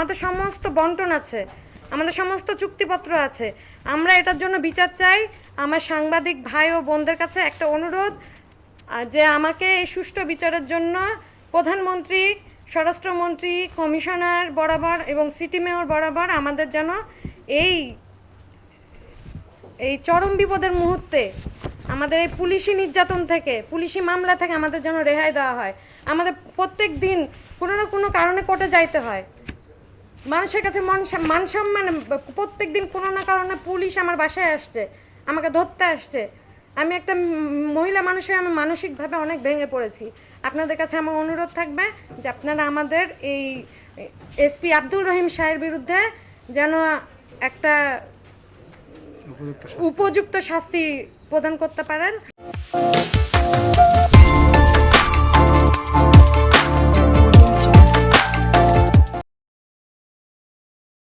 আমাদের সমস্ত বন্টন আছে, আমাদের সমস্ত চুক্তিপত্র আছে। আমরা এটার জন্য বিচার চাই। আমার সাংবাদিক ভাই ও বোনদের কাছে একটা অনুরোধ যে আমাকে এই সুষ্ঠু বিচারের জন্য প্রধানমন্ত্রী, স্বরাষ্ট্রমন্ত্রী, কমিশনার বরাবর এবং সিটি মেয়র বরাবর আমাদের যেন এই এই চরম বিপদের মুহূর্তে আমাদের এই পুলিশি নির্যাতন থেকে, পুলিশি মামলা থেকে আমাদের যেন রেহাই দেওয়া হয়। আমাদের প্রত্যেক দিন কোনো না কোনো কারণে কোর্টে যাইতে হয়। মানুষের কাছে মন মান সম্মান প্রত্যেক দিন কোনো না কারণে পুলিশ আমার বাসায় আসছে আমাকে ধরতে আসছে। আমি একটা মহিলা মানুষের আমি মানসিকভাবে অনেক ভেঙে পড়েছি। আপনাদের কাছে আমার অনুরোধ থাকবে যে আপনারা আমাদের এই এসপি আব্দুল রহিম শাহের বিরুদ্ধে যেন একটা উপযুক্ত উপযুক্ত শাস্তি প্রদান করতে পারেন।